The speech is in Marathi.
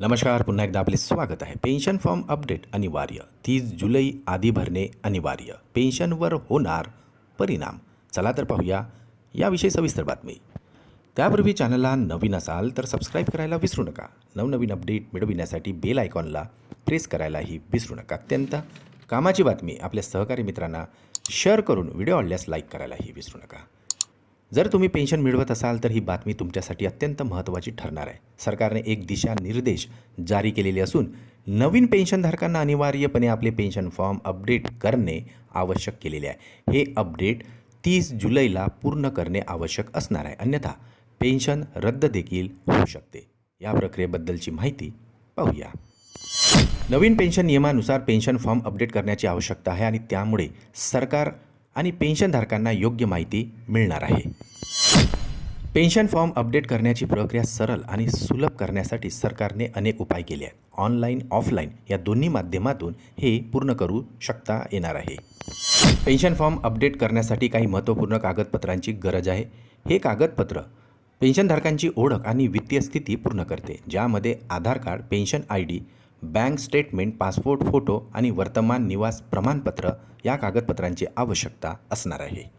नमस्कार पुन्हा एकदा आपले स्वागत आहे. पेन्शन फॉर्म अपडेट अनिवार्य. तीस जुलै आधी भरणे अनिवार्य. पेन्शनवर होणार परिणाम. चला तर पाहूया याविषयी सविस्तर बातमी. त्यापूर्वी चॅनलला नवीन असाल तर सबस्क्राईब करायला विसरू नका. नवनवीन अपडेट मिळविण्यासाठी बेल आयकॉनला प्रेस करायलाही विसरू नका. अत्यंत कामाची बातमी आपल्या सहकारी मित्रांना शेअर करून व्हिडिओ आवडल्यास लाईक करायलाही विसरू नका. जर तुम्ही पेन्शन मिळवत असाल तर ही बातमी तुमच्यासाठी अत्यंत महत्त्वाची ठरणार आहे. सरकारने एक दिशा निर्देश जारी केलेले असून नवीन पेन्शनधारकांना अनिवार्यपणे आपले पेन्शन फॉर्म अपडेट करणे आवश्यक केलेले आहे. हे अपडेट तीस जुलैला पूर्ण करणे आवश्यक असणार आहे. अन्यथा पेन्शन रद्द देखील होऊ शकते. या प्रक्रियेबद्दलची माहिती पाहूया. नवीन पेन्शन नियमानुसार पेन्शन फॉर्म अपडेट करण्याची आवश्यकता आहे आणि त्यामुळे सरकार आणि पेन्शनधारकांना योग्य माहिती मिळणार आहे. पेन्शन फॉर्म अपडेट करण्याची प्रक्रिया सरळ आणि सुलभ करण्यासाठी सरकारने अनेक उपाय केले आहेत. ऑनलाईन ऑफलाईन या दोन्ही माध्यमातून हे पूर्ण करू शकता येणार आहे. पेन्शन फॉर्म अपडेट करण्यासाठी काही महत्त्वपूर्ण कागदपत्रांची गरज आहे. हे कागदपत्र पेन्शनधारकांची ओळख आणि वित्तीय स्थिती पूर्ण करते ज्यामध्ये Aadhaar card pension I D bank statement passport photo आणि वर्तमान निवास प्रमाणपत्र या कागदपत्रांची आवश्यकता असणार आहे.